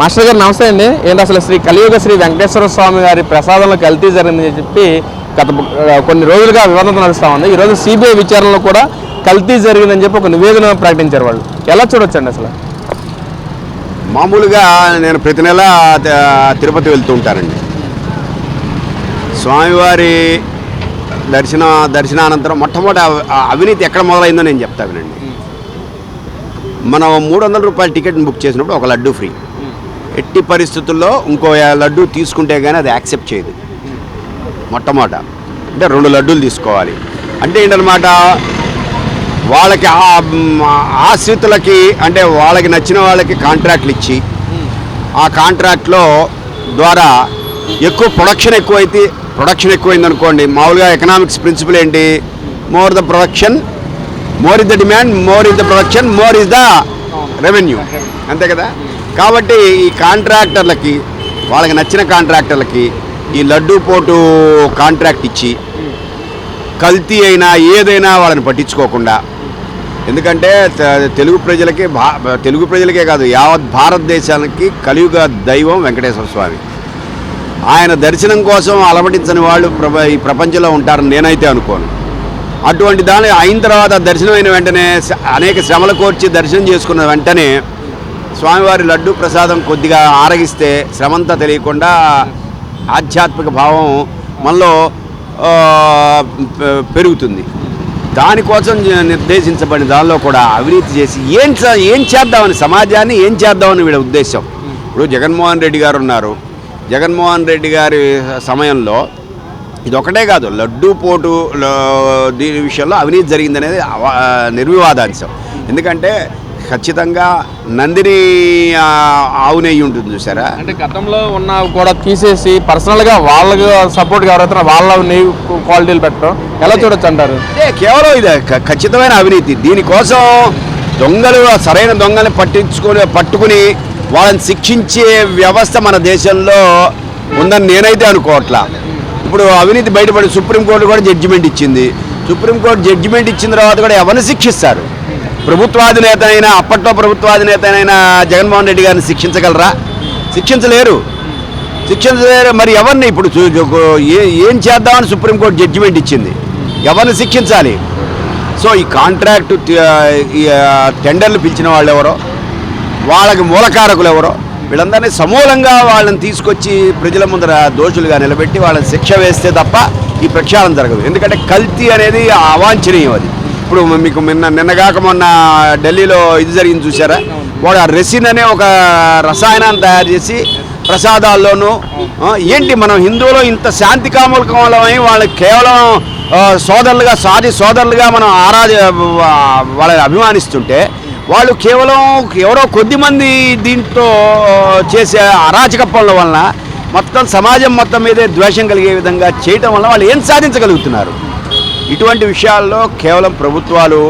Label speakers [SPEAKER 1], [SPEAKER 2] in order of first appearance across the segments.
[SPEAKER 1] Master గారు నమస్తే అండి. ఏంటి అసలు శ్రీ కలియుగ శ్రీ వెంకటేశ్వర స్వామి గారి ప్రసాదంలో కల్తీ జరిగిందని చెప్పి గత కొన్ని రోజులుగా వివాదం నడుస్తూ ఉంది. ఈరోజు సిబిఐ విచారణలో కూడా కల్తీ జరిగిందని చెప్పి ఒక నివేదన ప్రకటించారు వాళ్ళు. ఎలా చూడొచ్చండి అసలు?
[SPEAKER 2] మామూలుగా నేను ప్రతి నెల తిరుపతి వెళ్తూ ఉంటానండి. స్వామివారి దర్శన దర్శనానంతరం మొట్టమొదటి అవినీతి ఎక్కడ మొదలైందో నేను చెప్తా వినండి. మనం మూడు వందల రూపాయల టికెట్ని బుక్ చేసినప్పుడు ఒక లడ్డు ఫ్రీ. ఎట్టి పరిస్థితుల్లో ఇంకో లడ్డు తీసుకుంటే కానీ అది యాక్సెప్ట్ చేయదు. మొట్టమొదట. అంటే రెండు లడ్డూలు తీసుకోవాలి. అంటే ఏంటనమాట వాళ్ళకి ఆ- ఆశ్రితులకి అంటే వాళ్ళకి నచ్చిన వాళ్ళకి కాంట్రాక్ట్లు ఇచ్చి ఆ కాంట్రాక్ట్లో ద్వారా ఎక్కువ ప్రొడక్షన్ ఎక్కువైతే ప్రొడక్షన్ ఎక్కువైంది అనుకోండి మామూలుగా ఎకనామిక్స్ ప్రిన్సిపల్ ఏంటి? More the production more is the demand more is the production more is the revenue అంతే కదా? కాబట్టి ఈ కాంట్రాక్టర్లకి వాళ్ళకి నచ్చిన కాంట్రాక్టర్లకి ఈ లడ్డూ పోటు కాంట్రాక్ట్ ఇచ్చి కల్తీ అయినా ఏదైనా వాళ్ళని పట్టించుకోకుండా ఎందుకంటే తెలుగు ప్రజలకి భా తెలుగు ప్రజలకే కాదు యావత్ భారతదేశానికి కలియుగ దైవం వెంకటేశ్వర స్వామి. ఆయన దర్శనం కోసం అలమటించని వాళ్ళు ప్రప ఈ ప్రపంచంలో ఉంటారని నేనైతే అనుకోను. అటువంటి దాని అయిన తర్వాత దర్శనం అయిన వెంటనే అనేక శ్రమలు కోర్చి దర్శనం చేసుకున్న వెంటనే స్వామివారి లడ్డు ప్రసాదం కొద్దిగా ఆరగిస్తే శ్రమంతా తెలియకుండా ఆధ్యాత్మిక భావం మనలో పెరుగుతుంది. దానికోసం నిర్దేశించబడిన దానిలో కూడా అవినీతి చేసి ఏం ఏం చేద్దామని సమాజాన్ని ఏం చేద్దామని వీళ్ళ ఉద్దేశం? ఇప్పుడు జగన్మోహన్ రెడ్డి గారు ఉన్నారు. జగన్మోహన్ రెడ్డి గారి సమయంలో ఇది కాదు లడ్డూ పోటు దీని విషయంలో అవినీతి జరిగిందనేది నిర్వివాదాంశం. ఎందుకంటే ఖచ్చితంగా నందిని ఆ, ఆవు నెయ్యి ఉంటుంది చూసారా?
[SPEAKER 1] అంటే గతంలో ఉన్న కూడా తీసేసి పర్సనల్గా వాళ్ళకి సపోర్ట్ ఎవరైతే వాళ్ళ నెయ్యి క్వాలిటీలు పెట్టడం. ఎలా చూడొచ్చు అంటారు?
[SPEAKER 2] అంటే కేవలం ఇది ఖచ్చితమైన అవినీతి. దీనికోసం దొంగలు సరైన దొంగల్ని పట్టించుకొని పట్టుకుని వాళ్ళని శిక్షించే వ్యవస్థ మన దేశంలో ఉందని నేనైతే అనుకోవట్లా. ఇప్పుడు అవినీతి బయటపడి సుప్రీంకోర్టు కూడా జడ్జిమెంట్ ఇచ్చింది. సుప్రీంకోర్టు జడ్జిమెంట్ ఇచ్చిన తర్వాత కూడా ఎవరిని శిక్షిస్తారు? ప్రభుత్వాధినేత అయినా అప్పట్లో ప్రభుత్వాధినేత అయినా జగన్మోహన్ రెడ్డి గారిని శిక్షించగలరా? శిక్షించలేరు. శిక్షించలేరు. మరి ఎవరిని ఇప్పుడు ఏం చేద్దామని సుప్రీంకోర్టు జడ్జిమెంట్ ఇచ్చింది? ఎవరిని శిక్షించాలి? సో ఈ కాంట్రాక్ట్ టెండర్లు పిలిచిన వాళ్ళు ఎవరో వాళ్ళకి మూలకారకులు ఎవరో వీళ్ళందరినీ సమూలంగా వాళ్ళని తీసుకొచ్చి ప్రజల ముందర దోషులుగా నిలబెట్టి వాళ్ళని శిక్ష వేస్తే తప్ప ఈ ప్రక్షాళన జరగదు. ఎందుకంటే కల్తీ అనేది అవాంఛనీయం అది. ఇప్పుడు మీకు నిన్న నిన్నగాక మొన్న ఢిల్లీలో ఇది జరిగింది చూసారా వాడు ఆ రెసిన్ అనే ఒక రసాయనాన్ని తయారు చేసి ప్రసాదాల్లోనూ ఏంటి మనం హిందువులు ఇంత శాంతి కాములకమై వాళ్ళకి కేవలం సోదరులుగా సాది సోదరులుగా మనం ఆరాధ వాళ్ళని అభిమానిస్తుంటే వాళ్ళు కేవలం ఎవరో కొద్దిమంది దీంట్లో చేసే అరాచక పనుల వలన మొత్తం సమాజం మొత్తం మీదే ద్వేషం కలిగే విధంగా చేయటం వల్ల వాళ్ళు ఏం సాధించగలుగుతున్నారు? ఇటువంటి విషయాల్లో కేవలం ప్రభుత్వాలు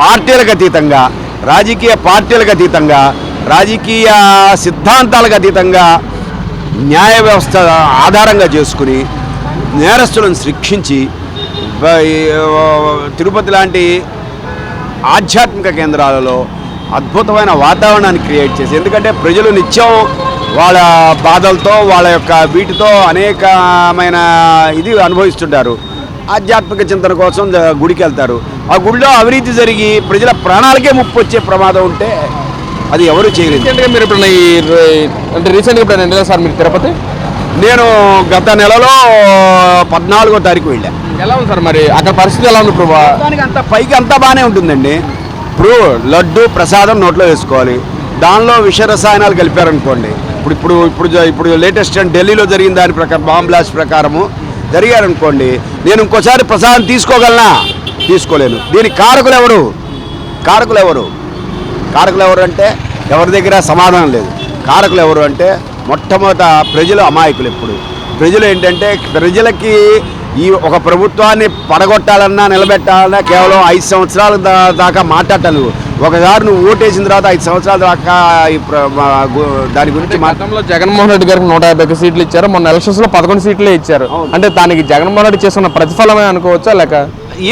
[SPEAKER 2] పార్టీలకు అతీతంగా రాజకీయ పార్టీలకు అతీతంగా రాజకీయ సిద్ధాంతాలకు అతీతంగా న్యాయ వ్యవస్థ ఆధారంగా చేసుకుని నేరస్తులను శిక్షించి తిరుపతి లాంటి ఆధ్యాత్మిక కేంద్రాలలో అద్భుతమైన వాతావరణాన్ని క్రియేట్ చేసి ఎందుకంటే ప్రజలు నిత్యం వాళ్ళ బాధలతో వాళ్ళ యొక్క వీటితో అనేకమైన ఇది అనుభవిస్తుంటారు. ఆధ్యాత్మిక చింతన కోసం గుడికి వెళ్తారు. ఆ గుడిలో అవినీతి జరిగి ప్రజల ప్రాణాలకే ముప్పు వచ్చే ప్రమాదం ఉంటే అది ఎవరు చేయలేదు.
[SPEAKER 1] మీరు ఈ అంటే రీసెంట్గా వెళ్ళారు సార్ మీరు తిరుపతి?
[SPEAKER 2] నేను గత నెలలో పద్నాలుగో తారీఖు వెళ్ళా.
[SPEAKER 1] ఎలా ఉంది సార్ మరి? అక్కడ పరిస్థితి ఎలా ఉంది
[SPEAKER 2] దానికి అంత పైకి అంతా బాగానే ఉంటుందండి. ఇప్పుడు లడ్డు ప్రసాదం నోట్లో వేసుకోవాలి. దానిలో విష రసాయనాలు కలిపారనుకోండి. ఇప్పుడు ఇప్పుడు ఇప్పుడు ఇప్పుడు లేటెస్ట్ ఢిల్లీలో జరిగిన దాని ప్రకారం బాంబ్ బ్లాస్ట్ ప్రకారము జరిగారనుకోండి నేను ఇంకోసారి ప్రసాదం తీసుకోగలనా? తీసుకోలేను. దీనికి కారకులు ఎవరు కారకులు ఎవరు కారకులు ఎవరు అంటే ఎవరి దగ్గర సమాధానం లేదు. కారకులు ఎవరు అంటే మొట్టమొదట ప్రజలు అమాయకులు ఎప్పుడు. ప్రజలు ఏంటంటే ప్రజలకి ఈ ఒక ప్రభుత్వాన్ని పడగొట్టాలన్నా నిలబెట్టాలన్నా కేవలం ఐదు సంవత్సరాల దా- దాకా మాట్లాడటం ఒకసారి నువ్వు ఓటేసిన తర్వాత ఐదు సంవత్సరాల దాకా దాని గురించి మా
[SPEAKER 1] గతంలో జగన్మోహన్ రెడ్డి గారికి నూట యాభై ఒక్క సీట్లు ఇచ్చారు. మొన్న ఎలక్షన్స్లో పదకొండు సీట్లే ఇచ్చారు. అంటే దానికి జగన్మోహన్ రెడ్డి చేస్తున్న ప్రతిఫలమే అనుకోవచ్చా లేక?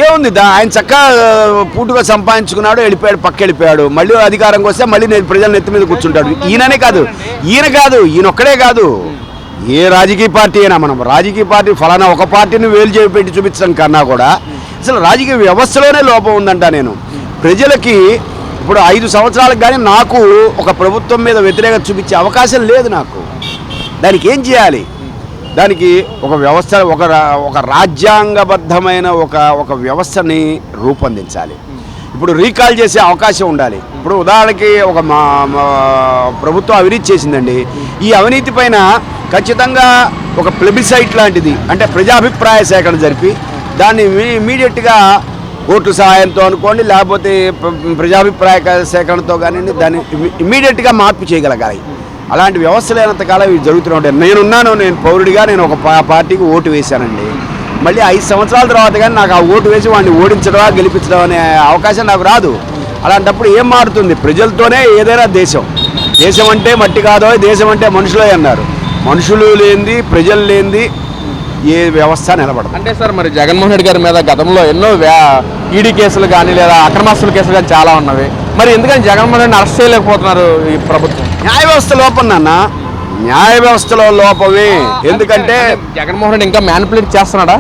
[SPEAKER 2] ఏముంది? దా ఆయన చక్కగా పూటుగా సంపాదించుకున్నాడు వెళ్ళిపోయాడు పక్క వెళ్ళిపోయాడు. మళ్ళీ అధికారంకి వస్తే మళ్ళీ నేను ప్రజల నెత్తి మీద కూర్చుంటాడు. ఈయననే కాదు. ఈయన కాదు. ఈయన ఒక్కడే కాదు. ఏ రాజకీయ పార్టీ అయినా మనం రాజకీయ పార్టీ ఫలానా ఒక పార్టీని వేలు చేయి పెట్టి చూపించడం కన్నా కూడా అసలు రాజకీయ వ్యవస్థలోనే లోపం ఉందంట నేను. ప్రజలకి ఇప్పుడు ఐదు సంవత్సరాలకు కానీ నాకు ఒక ప్రభుత్వం మీద వ్యతిరేకత చూపించే అవకాశం లేదు నాకు. దానికి ఏం చేయాలి? దానికి ఒక వ్యవస్థ ఒక ఒక రాజ్యాంగబద్ధమైన ఒక ఒక వ్యవస్థని రూపొందించాలి. ఇప్పుడు రీకాల్ చేసే అవకాశం ఉండాలి. ఇప్పుడు ఉదాహరణకి ఒక మా మా ప్రభుత్వం అవినీతి చేసిందండి. ఈ అవినీతి పైన ఖచ్చితంగా ఒక ప్లెబిసైట్ లాంటిది అంటే ప్రజాభిప్రాయ సేకరణ జరిపి దాన్ని ఇమీడియట్గా ఓటు సహాయంతో అనుకోండి లేకపోతే ప్ర- ప్రజాభిప్రాయ సేకరణతో కానీ దాన్ని ఇమీడియట్గా మార్పు చేయగలగాలి. అలాంటి వ్యవస్థ లేనంతకాలం ఇవి జరుగుతూనే ఉంటాయి. నేనున్నాను నేను పౌరుడిగా నేను ఒక పార్టీకి ఓటు వేశానండి. మళ్ళీ ఐదు సంవత్సరాల తర్వాత కానీ నాకు ఆ ఓటు వేసి వాడిని ఓడించడమా గెలిపించడం అనే అవకాశం నాకు రాదు. అలాంటప్పుడు ఏం మారుతుంది? ప్రజలతోనే ఏదైనా దేశం. దేశం అంటే మట్టి కాదో దేశం అంటే మనుషులే అన్నారు. మనుషులు లేనిది ప్రజలు లేనిది ఏ వ్యవస్థ నిలబడదు.
[SPEAKER 1] అంటే సార్ మరి జగన్మోహన్ రెడ్డి గారి మీద గతంలో ఎన్నో ఈడీ కేసులు కానీ లేదా అక్రమాస్తుల కేసులు కానీ చాలా ఉన్నవి. మరి ఎందుకని జగన్మోహన్ రెడ్డిని అరెస్ట్ చేయలేకపోతున్నారు ఈ ప్రభుత్వం?
[SPEAKER 2] న్యాయ వ్యవస్థ లోపం నాన్న న్యాయ వ్యవస్థలో లోపమే ఎందుకంటే
[SPEAKER 1] జగన్మోహన్ రెడ్డి ఇంకా మ్యానిపులేట్ చేస్తున్నాడా?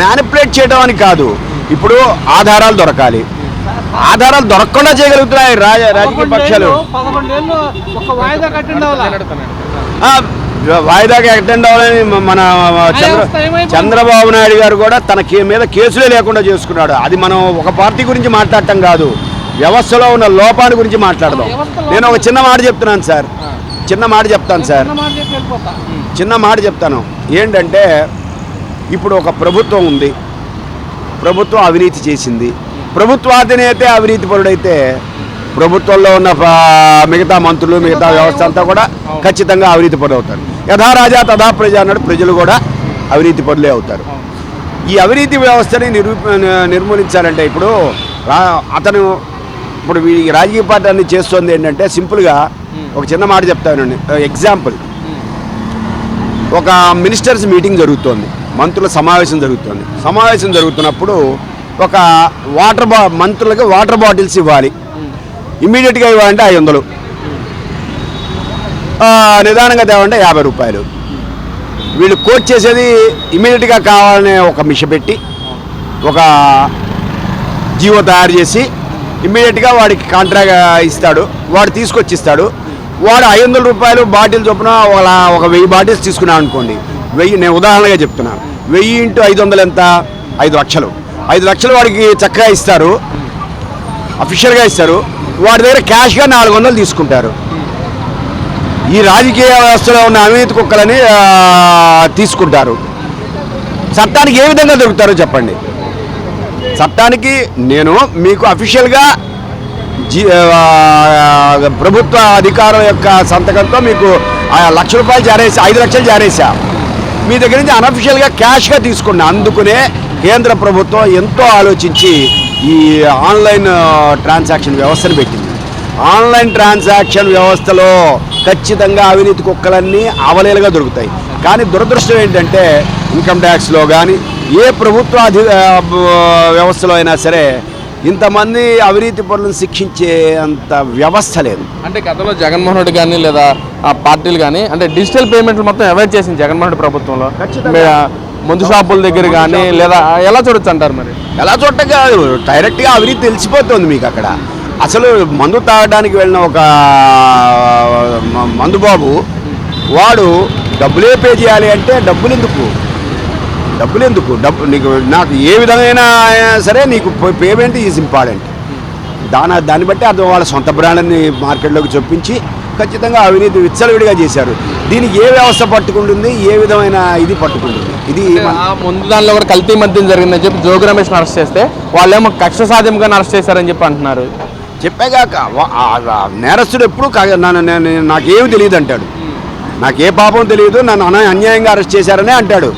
[SPEAKER 2] మ్యానిపులేట్ చేయడం అని కాదు. ఇప్పుడు ఆధారాలు దొరకాలి. ఆధారాలు దొరకకుండా చేయగలుగుతున్నాయి రాజ రాజకీయ పక్షాలు. వాయిదాకి అటెండ్ అవ్వాలని మన చంద్ర? చంద్రబాబు నాయుడు గారు కూడా తన మీద కేసులే లేకుండా చేసుకున్నాడు. అది మనం ఒక పార్టీ గురించి మాట్లాడటం కాదు. వ్యవస్థలో ఉన్న లోపాల గురించి మాట్లాడదాం. నేను ఒక చిన్న మాట చెప్తున్నాను సార్. చిన్న మాట చెప్తాను సార్. చిన్న మాట చెప్తాను. ఏంటంటే ఇప్పుడు ఒక ప్రభుత్వం ఉంది. ప్రభుత్వం అవినీతి చేసింది. ప్రభుత్వాధినేతే అవినీతి పరుడైతే ప్రభుత్వంలో ఉన్న మిగతా మంత్రులు మిగతా వ్యవస్థ అంతా కూడా ఖచ్చితంగా అవినీతి పరులు అవుతారు యథా రాజా తథా ప్రజ అన్నాడు. ప్రజలు కూడా అవినీతి పనులే అవుతారు. ఈ అవినీతి వ్యవస్థని నిరూప నిర్మూలించాలంటే ఇప్పుడు అతను ఇప్పుడు ఈ రాజకీయ పార్టీ అన్ని చేస్తుంది ఏంటంటే సింపుల్గా ఒక చిన్న మాట చెప్తానండి ఎగ్జాంపుల్. ఒక మినిస్టర్స్ మీటింగ్ జరుగుతోంది. మంత్రుల సమావేశం జరుగుతోంది. సమావేశం జరుగుతున్నప్పుడు ఒక వాటర్ బా మంత్రులకి వాటర్ బాటిల్స్ ఇవ్వాలి. ఇమ్మీడియట్గా ఇవ్వాలంటే ఐదు వందలు. నిదానంగా తేవంటే యాభై రూపాయలు. వీళ్ళు కోచ్ చేసేది ఇమీడియట్గా కావాలనే ఒక మిష పెట్టి ఒక జీవో తయారు చేసి ఇమ్మీడియట్గా వాడికి కాంట్రాక్ట్ ఇస్తాడు. వాడు తీసుకొచ్చి ఇస్తాడు వాడు ఐదు వందల రూపాయలు బాటిల్ చొప్పున ఒక ఒక వెయ్యి బాటిల్స్ తీసుకున్నాను అనుకోండి. వెయ్యి నేను ఉదాహరణగా చెప్తున్నాను వెయ్యి ఇంటూ ఐదు వందలు ఎంత? ఐదు లక్షలు. ఐదు లక్షలు వాడికి చక్కగా ఇస్తారు. అఫీషియల్గా ఇస్తారు. వాడి దగ్గర క్యాష్గా నాలుగు వందలు తీసుకుంటారు. ఈ రాజకీయ వ్యవస్థలో ఉన్న అవినీతి కుక్కలని తీసుకుంటారు. చట్టానికి ఏ విధంగా దొరుకుతారో చెప్పండి. చట్టానికి నేను మీకు అఫీషియల్గా జీ ప్రభుత్వ అధికారం యొక్క సంతకంతో మీకు ఆ లక్ష రూపాయలు జారేసి ఐదు లక్షలు జారేసా. మీ దగ్గర నుంచి అనఫిషియల్గా క్యాష్గా తీసుకున్నా. అందుకునే కేంద్ర ప్రభుత్వం ఎంతో ఆలోచించి ఈ ఆన్లైన్ ట్రాన్సాక్షన్ వ్యవస్థను పెట్టింది. ఆన్లైన్ ట్రాన్సాక్షన్ వ్యవస్థలో ఖచ్చితంగా అవినీతి కుక్కలన్నీ అవలేలుగా దొరుకుతాయి. కానీ దురదృష్టం ఏంటంటే ఇన్కమ్ ట్యాక్స్లో కానీ ఏ ప్రభుత్వ అధి వ్యవస్థలో అయినా సరే ఇంతమంది అవినీతి పనులను శిక్షించే అంత వ్యవస్థ లేదు.
[SPEAKER 1] అంటే గతంలో జగన్మోహన్ రెడ్డి కానీ లేదా ఆ పార్టీలు కానీ అంటే డిజిటల్ పేమెంట్లు మొత్తం అవాయిడ్ చేసింది జగన్మోహన్ రెడ్డి ప్రభుత్వంలో. మందు షాపుల దగ్గర కానీ లేదా ఎలా చూడొచ్చు అంటారు మరి?
[SPEAKER 2] ఎలా చూడటం డైరెక్ట్గా అవినీతి తెలిసిపోతుంది మీకు అక్కడ. అసలు మందు తాగడానికి వెళ్ళిన ఒక మ- మందు బాబు వాడు డబ్బులే పే చేయాలి అంటే డబ్బులు ఎందుకు డబ్బులు ఎందుకు డబ్బు నీకు నాకు ఏ విధమైన సరే నీకు పేమెంట్ ఈజ్ ఇంపార్టెంట్ దాని దాన్ని బట్టి అర్థం వాళ్ళ సొంత బ్రాండ్ని మార్కెట్లోకి చొప్పించి ఖచ్చితంగా అవినీతి విచ్చలవిడిగా చేశారు. దీనికి ఏ వ్యవస్థ పట్టుకుంటుంది? ఏ విధమైన ఇది పట్టుకుంటుంది? ఇది
[SPEAKER 1] ముందు దానిలో కూడా కల్తీ మద్యం జరిగిందని చెప్పి జోగి రమేష్ని అరెస్ట్ చేస్తే వాళ్ళేమో కక్ష సాధ్యంగా అరెస్ట్ చేశారని చెప్పి అంటున్నారు.
[SPEAKER 2] చెప్పాక నేరస్తుడు ఎప్పుడు నన్ను నేను నాకేమి తెలియదు అంటాడు. నాకే పాపం తెలియదు నన్ను అన అన్యాయంగా అరెస్ట్ చేశారనే అంటాడు.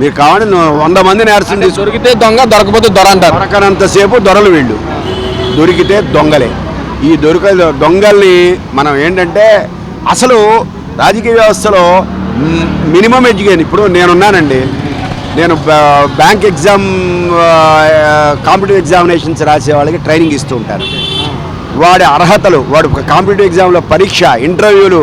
[SPEAKER 2] మీరు కావాలి నువ్వు వంద మంది నేరస్తులు తీసుకు
[SPEAKER 1] దొరికితే దొంగ దొరకపోతే దొర అంటారు.
[SPEAKER 2] దొరకనంతసేపు దొరలు వీళ్ళు. దొరికితే దొంగలే. ఈ దొరిక దొంగల్ని మనం ఏంటంటే అసలు రాజకీయ వ్యవస్థలో మినిమం ఎడ్యుకేషన్ ఇప్పుడు నేనున్నానండి. నేను బ్యాంక్ ఎగ్జామ్ కాంపిటేటివ్ ఎగ్జామినేషన్స్ రాసే వాళ్ళకి ట్రైనింగ్ ఇస్తూ ఉంటాను. వాడి అర్హతలు వాడు కాంపిటేటివ్ ఎగ్జామ్లో పరీక్ష ఇంటర్వ్యూలు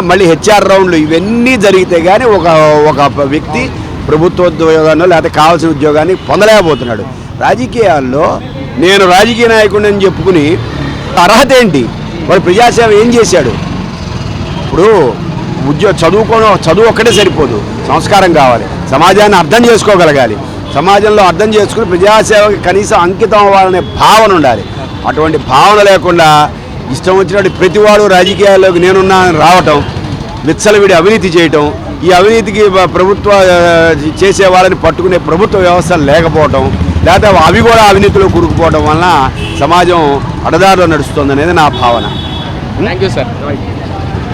[SPEAKER 2] మళ్ళీ హెచ్ఆర్ రౌండ్లు ఇవన్నీ జరిగితే కానీ ఒక ఒక వ్యక్తి ప్రభుత్వ ఉద్యోగాన్ని లేకపోతే కావాల్సిన ఉద్యోగాన్ని పొందలేకపోతున్నాడు. రాజకీయాల్లో నేను రాజకీయ నాయకుడిని అని చెప్పుకుని అర్హత ఏంటి? వాడు ప్రజాసేవ ఏం చేశాడు? ఇప్పుడు ఉద్యోగ చదువుకోవడం చదువు ఒక్కటే సరిపోదు. సంస్కారం కావాలి. సమాజాన్ని అర్థం చేసుకోగలగాలి. సమాజంలో అర్థం చేసుకుని ప్రజాసేవకి కనీసం అంకితం అవ్వాలనే భావన ఉండాలి. అటువంటి భావన లేకుండా ఇష్టం వచ్చినట్టు ప్రతివాడు రాజకీయాల్లోకి నేనున్నా అని రావటం విచ్చలవిడి అవినీతి చేయటం ఈ అవినీతికి ప్రభుత్వ చేసే వాళ్ళని పట్టుకునే ప్రభుత్వ వ్యవస్థ లేకపోవటం లేకపోతే అవి కూడా అవినీతిలో కూరుకుపోవడం వలన సమాజం అడదారిలో నడుస్తుంది అనేది నా భావన.
[SPEAKER 1] Thank you sir